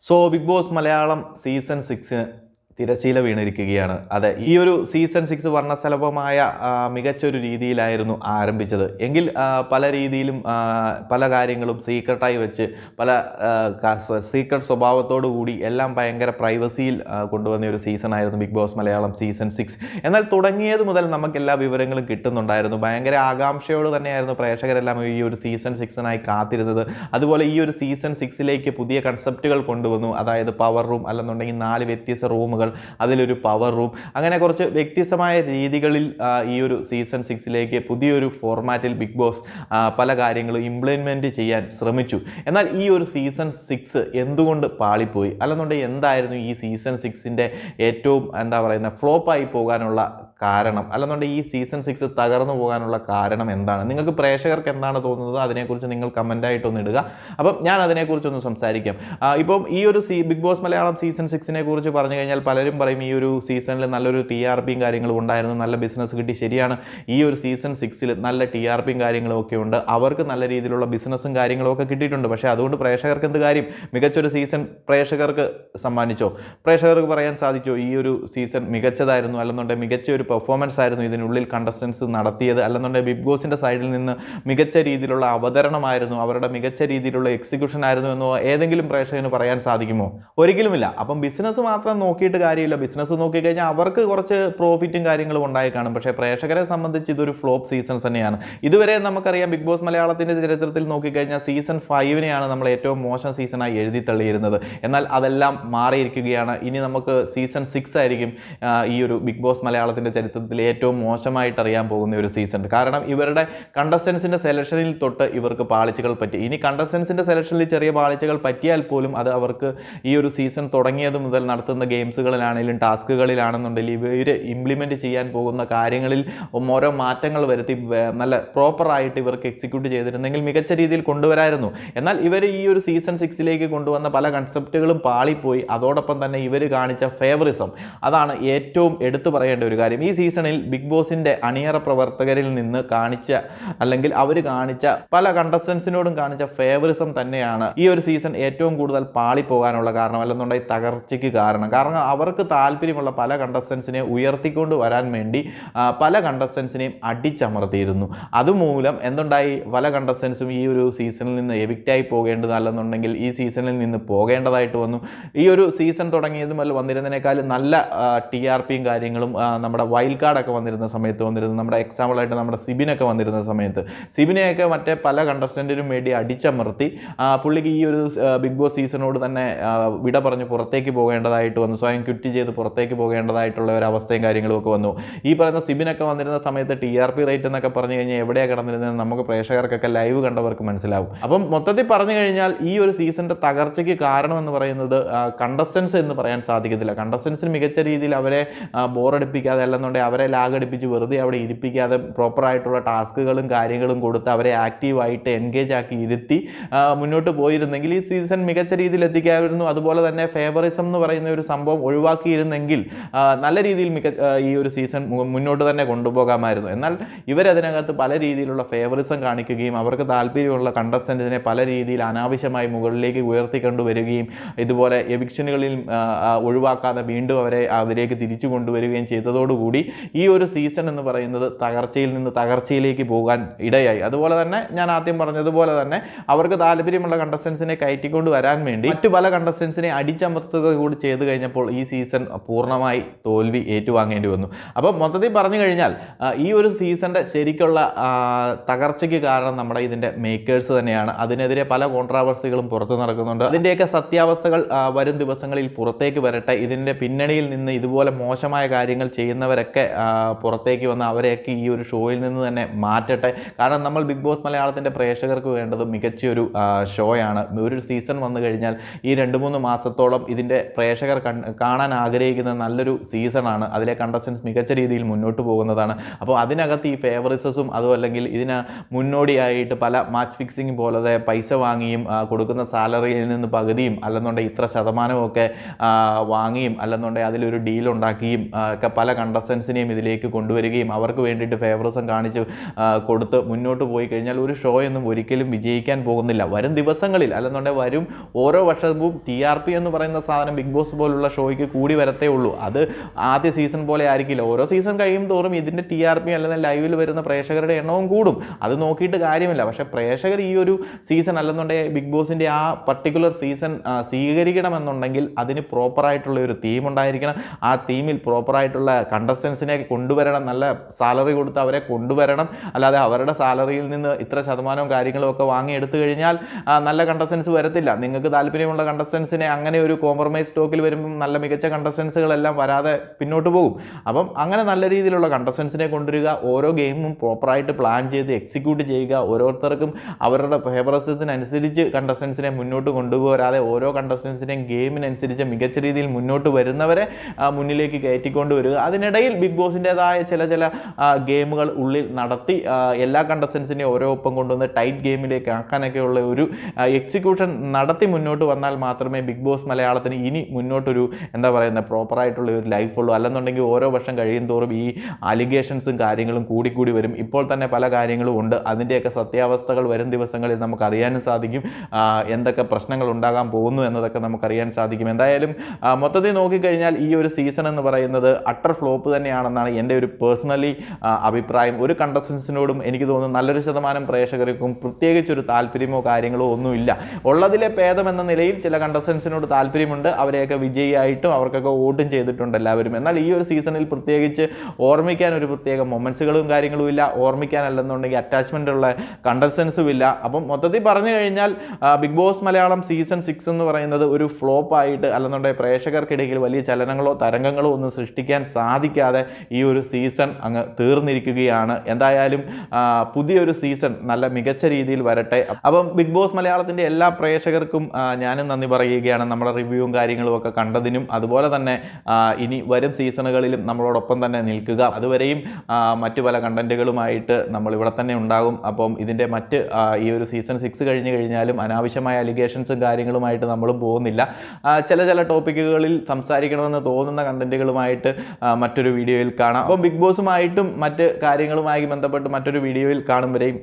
So Big Boss Malayalam season സിക്സിന് തിരശീല വീണിരിക്കുകയാണ്. അതെ ഈ ഒരു സീസൺ സിക്സ് വർണസലഭമായ മികച്ചൊരു രീതിയിലായിരുന്നു ആരംഭിച്ചത്. എങ്കിൽ പല രീതിയിലും പല കാര്യങ്ങളും സീക്രട്ടായി വെച്ച് പല സീക്രട്ട് സ്വഭാവത്തോടു കൂടി എല്ലാം ഭയങ്കര പ്രൈവസിയിൽ കൊണ്ടുവന്ന ഒരു സീസൺ ആയിരുന്നു Big Boss Malayalam season six എന്നാൽ തുടങ്ങിയത് മുതൽ നമുക്ക് എല്ലാ വിവരങ്ങളും കിട്ടുന്നുണ്ടായിരുന്നു. ഭയങ്കര ആകാംക്ഷയോട് തന്നെയായിരുന്നു പ്രേക്ഷകരെല്ലാം ഈ ഒരു സീസൺ സിക്സിനായി കാത്തിരുന്നത്. അതുപോലെ ഈ ഒരു സീസൺ സിക്സിലേക്ക് പുതിയ കൺസെപ്റ്റുകൾ കൊണ്ടുവന്നു. അതായത് പവർ റൂം അല്ലെന്നുണ്ടെങ്കിൽ നാല് വ്യത്യസ്ത റൂമുകൾ അതിലൊരു പവർ റൂം അങ്ങനെ കുറച്ച് വ്യത്യസ്തമായ രീതികളിൽ ഈ ഒരു സീസൺ സിക്സിലേക്ക് പുതിയൊരു ഫോർമാറ്റിൽ ബിഗ് ബോസ് പല കാര്യങ്ങളും ഇംപ്ലിമെന്റ് ചെയ്യാൻ ശ്രമിച്ചു. എന്നാൽ ഈ ഒരു സീസൺ സിക്സ് എന്തുകൊണ്ട് പാളിപ്പോയി? അല്ലെന്നുണ്ടെങ്കിൽ എന്തായിരുന്നു ഈ സീസൺ സിക്സിന്റെ ഏറ്റവും എന്താ പറയുന്ന ഫ്ലോപ്പായി പോകാനുള്ള കാരണം. അല്ലെന്നുണ്ടെങ്കിൽ ഈ സീസൺ സിക്സ് തകർന്നു പോകാനുള്ള കാരണം എന്താണ്? നിങ്ങൾക്ക് പ്രേക്ഷകർക്ക് എന്താണ് തോന്നുന്നത്? അതിനെക്കുറിച്ച് നിങ്ങൾ കമന്റായിട്ടൊന്ന് ഇടുക. അപ്പം ഞാൻ അതിനെക്കുറിച്ചൊന്ന് സംസാരിക്കാം. ഇപ്പം ഈ ഒരു സീ ബിഗ് ബോസ് മലയാളം സീസൺ സിക്സിനെ കുറിച്ച് പറഞ്ഞു കഴിഞ്ഞാൽ പലരും പറയും ഈ ഒരു സീസണിൽ നല്ലൊരു ടി ആർ പിയും കാര്യങ്ങളും ഉണ്ടായിരുന്നു. നല്ല ബിസിനസ് കിട്ടി. ശരിയാണ്. ഈ ഒരു സീസൺ സിക്സിൽ നല്ല ടി ആർ പിയും കാര്യങ്ങളും ഒക്കെ ഉണ്ട്. അവർക്ക് നല്ല രീതിയിലുള്ള ബിസിനസ്സും കാര്യങ്ങളും ഒക്കെ കിട്ടിയിട്ടുണ്ട്. പക്ഷേ അതുകൊണ്ട് പ്രേക്ഷകർക്ക് എന്ത് കാര്യം? മികച്ചൊരു സീസൺ പ്രേക്ഷകർക്ക് സമ്മാനിച്ചോ? പ്രേക്ഷകർക്ക് പറയാൻ സാധിച്ചോ? ഈ ഒരു സീസൺ മികച്ചതായിരുന്നു. അല്ലെന്നുണ്ടെങ്കിൽ മികച്ച ഒരു പെർഫോമൻസ് ആയിരുന്നു ഇതിനുള്ളിൽ കണ്ടസ്റ്റൻസ് നടത്തിയത്. അല്ലെന്നുണ്ടെങ്കിൽ ബിഗ് ബോസിന്റെ സൈഡിൽ നിന്ന് മികച്ച രീതിയിലുള്ള അവതരണമായിരുന്നു. അവരുടെ മികച്ച രീതിയിലുള്ള എക്സിക്യൂഷൻ ആയിരുന്നു എന്നോ ഏതെങ്കിലും പ്രേക്ഷകന് പറയാൻ സാധിക്കുമോ? ഒരിക്കലുമില്ല. അപ്പം ബിസിനസ് മാത്രം നോക്കിയിട്ട് കാര്യമില്ല. ബിസിനസ് നോക്കിക്കഴിഞ്ഞാൽ അവർക്ക് കുറച്ച് പ്രോഫിറ്റും കാര്യങ്ങളും ഉണ്ടായി കാണും. പക്ഷേ പ്രേക്ഷകരെ സംബന്ധിച്ച് ഇതൊരു ഫ്ലോപ്പ് സീസൺ തന്നെയാണ്. ഇതുവരെ നമുക്കറിയാം ബിഗ് ബോസ് മലയാളത്തിന്റെ ചരിത്രത്തിൽ നോക്കിക്കഴിഞ്ഞാൽ സീസൺ ഫൈവിനെയാണ് നമ്മൾ ഏറ്റവും മോശം സീസണായി എഴുതി തള്ളിയിരുന്നത്. എന്നാൽ അതെല്ലാം മാറിയിരിക്കുകയാണ്. ഇനി നമുക്ക് സീസൺ സിക്സ് ആയിരിക്കും ഈ ഒരു ബിഗ് ബോസ് മലയാളത്തിന്റെ ചരിത്രത്തിൽ ഏറ്റവും മോശമായിട്ട് അറിയാൻ പോകുന്ന ഒരു സീസൺ കാരണം ഇവരുടെ കണ്ടസ്റ്റൻസിന്റെ സെലക്ഷനിൽ തൊട്ട് ഇവർക്ക് പാളിച്ചകൾ പറ്റി. ഇനി കണ്ടസ്റ്റൻസിന്റെ സെലക്ഷനിൽ ചെറിയ പാളിച്ചകൾ പറ്റിയാൽ പോലും അത് അവർക്ക് ഈ ഒരു സീസൺ തുടങ്ങിയത് മുതൽ നടത്തുന്ന ഗെയിംസുകളിലാണെങ്കിലും ടാസ്കുകളിലാണെന്നുണ്ടെങ്കിൽ ഇവർ ഇംപ്ലിമെന്റ് ചെയ്യാൻ പോകുന്ന കാര്യങ്ങളിൽ ഓരോ മാറ്റങ്ങൾ വരുത്തി നല്ല പ്രോപ്പറായിട്ട് ഇവർക്ക് എക്സിക്യൂട്ട് ചെയ്തിരുന്നെങ്കിൽ മികച്ച രീതിയിൽ കൊണ്ടുവരായിരുന്നു. എന്നാൽ ഇവർ ഈ ഒരു സീസൺ സിക്സിലേക്ക് കൊണ്ടുവന്ന പല കൺസെപ്റ്റുകളും പാളിപ്പോയി. അതോടൊപ്പം തന്നെ ഇവർ കാണിച്ച ഫേവറിസം അതാണ് ഏറ്റവും എടുത്തു പറയേണ്ട ഒരു കാര്യം. സീസണിൽ ബിഗ് ബോസിന്റെ അണിയറ പ്രവർത്തകരിൽ നിന്ന് കാണിച്ച അല്ലെങ്കിൽ അവർ കാണിച്ച പല കണ്ടസ്റ്റൻസിനോടും കാണിച്ച ഫേവറിസം തന്നെയാണ് ഈ ഒരു സീസൺ ഏറ്റവും കൂടുതൽ പാളിപ്പോകാനുള്ള കാരണം അല്ലെന്നുണ്ടെങ്കിൽ തകർച്ചയ്ക്ക് കാരണം. കാരണം അവർക്ക് താല്പര്യമുള്ള പല കണ്ടസ്റ്റൻസിനെ ഉയർത്തിക്കൊണ്ട് വരാൻ വേണ്ടി പല കണ്ടസ്റ്റൻസിനെയും അടിച്ചമർത്തിയിരുന്നു. അതുമൂലം എന്തുണ്ടായി? പല കണ്ടസ്റ്റൻസും ഈ ഒരു സീസണിൽ നിന്ന് എവിക്റ്റായി പോകേണ്ടത് അല്ലെന്നുണ്ടെങ്കിൽ ഈ സീസണിൽ നിന്ന് പോകേണ്ടതായിട്ട് വന്നു. ഈ ഒരു സീസൺ തുടങ്ങിയത് മുതൽ വന്നിരുന്നതിനേക്കാൾ നല്ല ടി ആർ പിയും കാര്യങ്ങളും നമ്മുടെ വൈൽഡ് കാർഡൊക്കെ വന്നിരുന്ന സമയത്ത് വന്നിരുന്നു നമ്മുടെ എക്സാമ്പിളായിട്ട് നമ്മുടെ സിബിനൊക്കെ വന്നിരുന്ന സമയത്ത് സിബിനെയൊക്കെ മറ്റേ പല കണ്ടസ്റ്റന്റിനും വേണ്ടി അടിച്ചമർത്തി പുള്ളിക്ക് ഈ ഒരു ബിഗ് ബോസ് സീസണോട് തന്നെ വിട പറഞ്ഞ് പുറത്തേക്ക് പോകേണ്ടതായിട്ട് വന്നു. സ്വയം ക്വിറ്റ് ചെയ്ത് പുറത്തേക്ക് പോകേണ്ടതായിട്ടുള്ള ഒരു അവസ്ഥയും കാര്യങ്ങളും ഒക്കെ വന്നു. ഈ പറയുന്ന സിബിനൊക്കെ വന്നിരുന്ന സമയത്ത് ടി ആർ പി റേറ്റ് എന്നൊക്കെ പറഞ്ഞു കഴിഞ്ഞാൽ എവിടെയാണ് കിടന്നിരുന്നത് നമുക്ക് പ്രേക്ഷകർക്കൊക്കെ ലൈവ് കണ്ടവർക്ക് മനസ്സിലാവും. അപ്പം മൊത്തത്തിൽ പറഞ്ഞു കഴിഞ്ഞാൽ ഈ ഒരു സീസണിന്റെ തകർച്ചയ്ക്ക് കാരണമെന്ന് പറയുന്നത് കണ്ടസ്റ്റൻസ് എന്ന് പറയാൻ സാധിക്കത്തില്ല. കണ്ടസ്റ്റൻസിന് മികച്ച രീതിയിൽ അവരെ ബോറടിപ്പിക്കാതെ അല്ലെന്നുണ്ടെങ്കിൽ അവരെ ലാഗടിപ്പിച്ച് വെറുതെ അവിടെ ഇരിപ്പിക്കാതെ പ്രോപ്പറായിട്ടുള്ള ടാസ്കുകളും കാര്യങ്ങളും കൊടുത്ത് അവരെ ആക്റ്റീവായിട്ട് എൻഗേജ് ആക്കി ഇരുത്തി മുന്നോട്ട് പോയിരുന്നെങ്കിൽ ഈ സീസൺ മികച്ച രീതിയിൽ എത്തിക്കാമായിരുന്നു അതുപോലെ തന്നെ ഫേവറിസം എന്ന് പറയുന്ന ഒരു സംഭവം ഒഴിവാക്കിയിരുന്നെങ്കിൽ നല്ല രീതിയിൽ മിക ഈ ഒരു സീസൺ മുന്നോട്ട് തന്നെ കൊണ്ടുപോകാമായിരുന്നു. എന്നാൽ ഇവരതിനകത്ത് പല രീതിയിലുള്ള ഫേവറിസം കാണിക്കുകയും അവർക്ക് താല്പര്യമുള്ള കണ്ടസ്റ്റന്റിനെ പല രീതിയിൽ അനാവശ്യമായി മുകളിലേക്ക് ഉയർത്തിക്കൊണ്ടു വരികയും ഇതുപോലെ എവിക്ഷനുകളിൽ ഒഴിവാക്കാതെ വീണ്ടും അവരെ അതിലേക്ക് തിരിച്ചു കൊണ്ടുവരികയും ചെയ്തതോടുകൂടി ഈ ഒരു സീസൺ എന്ന് പറയുന്നത് തകർച്ചയിൽ നിന്ന് തകർച്ചയിലേക്ക് പോകാൻ ഇടയായി. അതുപോലെ തന്നെ ഞാൻ ആദ്യം പറഞ്ഞതുപോലെ തന്നെ അവർക്ക് താല്പര്യമുള്ള കണ്ടസ്റ്റൻസിനെ കയറ്റിക്കൊണ്ട് വരാൻ വേണ്ടി മറ്റു പല കണ്ടസ്റ്റൻസിനെ അടിച്ചമർത്തുക കൂടി ചെയ്തു കഴിഞ്ഞപ്പോൾ ഈ സീസൺ പൂർണമായി തോൽവി ഏറ്റുവാങ്ങേണ്ടി വന്നു. അപ്പം മൊത്തത്തിൽ പറഞ്ഞു കഴിഞ്ഞാൽ ഈ ഒരു സീസണിന്റെ ശരിക്കുള്ള തകർച്ചയ്ക്ക് കാരണം നമ്മുടെ ഇതിന്റെ മേക്കേഴ്സ് തന്നെയാണ്. അതിനെതിരെ പല കോൺട്രാവേഴ്സികളും പുറത്തു നടക്കുന്നുണ്ട്. അതിന്റെയൊക്കെ സത്യാവസ്ഥകൾ വരും ദിവസങ്ങളിൽ പുറത്തേക്ക് വരട്ടെ. ഇതിന്റെ പിന്നണിയിൽ നിന്ന് ഇതുപോലെ മോശമായ കാര്യങ്ങൾ ചെയ്യുന്നവരൊക്കെ ആ, പുറത്തേക്ക് വന്ന് അവരെയൊക്കെ ഈ ഒരു ഷോയിൽ നിന്ന് തന്നെ മാറ്റട്ടെ. കാരണം നമ്മൾ ബിഗ് ബോസ് മലയാളത്തിന്റെ പ്രേക്ഷകർക്ക് വേണ്ടത് മികച്ചൊരു ഷോയാണ്. ഒരു സീസൺ വന്നു കഴിഞ്ഞാൽ ഈ രണ്ട് മൂന്ന് മാസത്തോളം ഇതിന്റെ പ്രേക്ഷകർ കാണാൻ ആഗ്രഹിക്കുന്ന നല്ലൊരു സീസണാണ്. അതിലെ കണ്ടസ്റ്റൻസ് മികച്ച രീതിയിൽ മുന്നോട്ട് പോകുന്നതാണ്. അപ്പോൾ അതിനകത്ത് ഈ ഫേവറിസസും അതും അല്ലെങ്കിൽ ഇതിന് മുന്നോടിയായിട്ട് പല മാച്ച് ഫിക്സിംഗ് പോലത്തെ പൈസ വാങ്ങിയും കൊടുക്കുന്ന സാലറിയിൽ നിന്ന് പകുതിയും അല്ലെന്നുണ്ടെങ്കിൽ ഇത്ര ശതമാനമൊക്കെ വാങ്ങിയും അല്ലെന്നുണ്ടെങ്കിൽ അതിലൊരു ഡീൽ ഉണ്ടാക്കിയും ഒക്കെ പല കണ്ടസ്റ്റൻസ് കണ്ടസ്റ്റൻസിനെയും ഇതിലേക്ക് കൊണ്ടുവരികയും അവർക്ക് വേണ്ടിയിട്ട് ഫേവറിസം കാണിച്ച് കൊടുത്ത് മുന്നോട്ട് പോയി കഴിഞ്ഞാൽ ഒരു ഷോ ഒന്നും ഒരിക്കലും വിജയിക്കാൻ പോകുന്നില്ല. വരും ദിവസങ്ങളിൽ അല്ലെന്നുണ്ടെങ്കിൽ വരും ഓരോ വർഷവും ടി ആർ പി എന്ന് പറയുന്ന സാധനം ബിഗ് ബോസ് പോലുള്ള ഷോയ്ക്ക് കൂടി വരത്തേ ഉള്ളൂ. അത് ആദ്യ സീസൺ പോലെ ആയിരിക്കില്ല. ഓരോ സീസൺ കഴിയും തോറും ഇതിന്റെ ടി ആർ പി അല്ലെങ്കിൽ ലൈവിൽ വരുന്ന പ്രേക്ഷകരുടെ എണ്ണവും കൂടും. അത് നോക്കിയിട്ട് കാര്യമില്ല. പക്ഷേ പ്രേക്ഷകർ ഈ ഒരു സീസൺ അല്ലെന്നുണ്ടെങ്കിൽ ബിഗ് ബോസിന്റെ ആ പർട്ടിക്കുലർ സീസൺ സ്വീകരിക്കണമെന്നുണ്ടെങ്കിൽ അതിന് പ്രോപ്പറായിട്ടുള്ള ഒരു തീം ഉണ്ടായിരിക്കണം. ആ തീമിൽ പ്രോപ്പറായിട്ടുള്ള കണ്ടസ്റ്റൻസിനെ കൊണ്ടുവരണം നല്ല സാലറി കൊടുത്ത് അവരെ കൊണ്ടുവരണം. അല്ലാതെ അവരുടെ സാലറിയിൽ നിന്ന് ഇത്ര ശതമാനവും കാര്യങ്ങളും ഒക്കെ വാങ്ങി എടുത്തു കഴിഞ്ഞാൽ നല്ല കണ്ടസ്റ്റൻസ് വരത്തില്ല. നിങ്ങൾക്ക് താല്പര്യമുള്ള കണ്ടസ്റ്റൻസിനെ അങ്ങനെ ഒരു കോംപ്രമൈസ് സ്റ്റോക്കിൽ വരുമ്പം നല്ല മികച്ച കണ്ടസ്റ്റൻസുകളെല്ലാം വരാതെ പിന്നോട്ട് പോകും. അപ്പം അങ്ങനെ നല്ല രീതിയിലുള്ള കണ്ടസ്റ്റൻസിനെ കൊണ്ടുവരിക ഓരോ ഗെയിമും പ്രോപ്പറായിട്ട് പ്ലാൻ ചെയ്ത് എക്സിക്യൂട്ട് ചെയ്യുക ഓരോരുത്തർക്കും അവരുടെ ഫേവറസത്തിനനുസരിച്ച് കണ്ടസ്റ്റൻസിനെ മുന്നോട്ട് കൊണ്ടുപോരാതെ ഓരോ കണ്ടസ്റ്റൻസിനെയും ഗെയിമിനനുസരിച്ച് മികച്ച രീതിയിൽ മുന്നോട്ട് വരുന്നവരെ മുന്നിലേക്ക് കയറ്റിക്കൊണ്ട് വരിക. അതിനിടയിൽ ബിഗ് ബോസിന്റെതായ ചില ചില ഗെയിമുകൾ ഉള്ളിൽ നടത്തി എല്ലാ കണ്ടസ്റ്റൻസിനെയും ഓരോ ഒപ്പം കൊണ്ടുവന്ന് ടൈറ്റ് ഗെയിമിലേക്ക് ആക്കാനൊക്കെയുള്ള ഒരു എക്സിക്യൂഷൻ നടത്തി മുന്നോട്ട് വന്നാൽ മാത്രമേ ബിഗ് ബോസ് മലയാളത്തിന് ഇനി മുന്നോട്ടൊരു എന്താ പറയുന്നത് പ്രോപ്പറായിട്ടുള്ള ഒരു ലൈഫ് ഉള്ളൂ. അല്ലെന്നുണ്ടെങ്കിൽ ഓരോ വർഷം കഴിയും തോറും ഈ അലിഗേഷൻസും കാര്യങ്ങളും കൂടിക്കൂടി വരും. ഇപ്പോൾ തന്നെ പല കാര്യങ്ങളും ഉണ്ട്. അതിന്റെയൊക്കെ സത്യാവസ്ഥകൾ വരും ദിവസങ്ങളിൽ നമുക്ക് അറിയാനും സാധിക്കും എന്തൊക്കെ പ്രശ്നങ്ങൾ ഉണ്ടാകാൻ പോകുന്നു എന്നതൊക്കെ നമുക്കറിയാൻ സാധിക്കും. എന്തായാലും മൊത്തത്തിൽ നോക്കിക്കഴിഞ്ഞാൽ ഈ ഒരു സീസൺ എന്ന് പറയുന്നത് അട്ടർ ഫ്ലോപ്പ് തന്നെയാണെന്നാണ് എന്റെ ഒരു പേഴ്സണലി അഭിപ്രായം. ഒരു കണ്ടസ്റ്റൻസിനോടും എനിക്ക് തോന്നുന്നു നല്ലൊരു ശതമാനം പ്രേക്ഷകർക്കും പ്രത്യേകിച്ചൊരു താല്പര്യമോ കാര്യങ്ങളോ ഒന്നുമില്ല. ഉള്ളതിലെ ഭേദം എന്ന നിലയിൽ ചില കണ്ടസ്റ്റൻസിനോട് താല്പര്യമുണ്ട്. അവരെയൊക്കെ വിജയിയായിട്ടും അവർക്കൊക്കെ വോട്ടും ചെയ്തിട്ടുണ്ട് എല്ലാവരും. എന്നാൽ ഈ ഒരു സീസണിൽ പ്രത്യേകിച്ച് ഓർമ്മിക്കാൻ ഒരു പ്രത്യേക മൊമെൻസുകളും കാര്യങ്ങളും ഇല്ല. ഓർമ്മിക്കാനല്ലെന്നുണ്ടെങ്കിൽ അറ്റാച്ച്മെന്റ് ഉള്ള കണ്ടസ്റ്റൻസും ഇല്ല. അപ്പം മൊത്തത്തിൽ പറഞ്ഞു കഴിഞ്ഞാൽ Big Boss Malayalam season six എന്ന് പറയുന്നത് ഒരു ഫ്ലോപ്പായിട്ട് അല്ലെന്നുണ്ടെങ്കിൽ പ്രേക്ഷകർക്കിടയിൽ വലിയ ചലനങ്ങളോ തരംഗങ്ങളോ ഒന്നും സൃഷ്ടിക്കാൻ സാധിക്കാതെ ഈ ഒരു സീസൺ അങ്ങ് തീർന്നിരിക്കുകയാണ്. എന്തായാലും പുതിയൊരു സീസൺ നല്ല മികച്ച രീതിയിൽ വരട്ടെ. അപ്പം ബിഗ് ബോസ് മലയാളത്തിന്റെ എല്ലാ പ്രേക്ഷകർക്കും ഞാനും നന്ദി പറയുകയാണ്. നമ്മുടെ റിവ്യൂവും കാര്യങ്ങളും ഒക്കെ കണ്ടതിനും അതുപോലെ തന്നെ ഇനി വരും സീസണുകളിലും നമ്മളോടൊപ്പം തന്നെ നിൽക്കുക. അതുവരെയും മറ്റു പല കണ്ടന്റുകളുമായിട്ട് നമ്മൾ ഇവിടെ തന്നെ ഉണ്ടാകും. അപ്പം ഇതിന്റെ മറ്റ് ഈ ഒരു സീസൺ സിക്സ് കഴിഞ്ഞ് കഴിഞ്ഞാലും അനാവശ്യമായ അലിഗേഷൻസും കാര്യങ്ങളുമായിട്ട് നമ്മളും പോകുന്നില്ല. ചില ചില ടോപ്പിക്കുകളിൽ സംസാരിക്കണമെന്ന് തോന്നുന്ന കണ്ടന്റുകളുമായിട്ട് മറ്റൊരു വീഡിയോയിൽ കാണാം. അപ്പം ബിഗ് ബോസുമായിട്ടും മറ്റ് കാര്യങ്ങളുമായി ബന്ധപ്പെട്ട് മറ്റൊരു വീഡിയോയിൽ കാണും വരെയും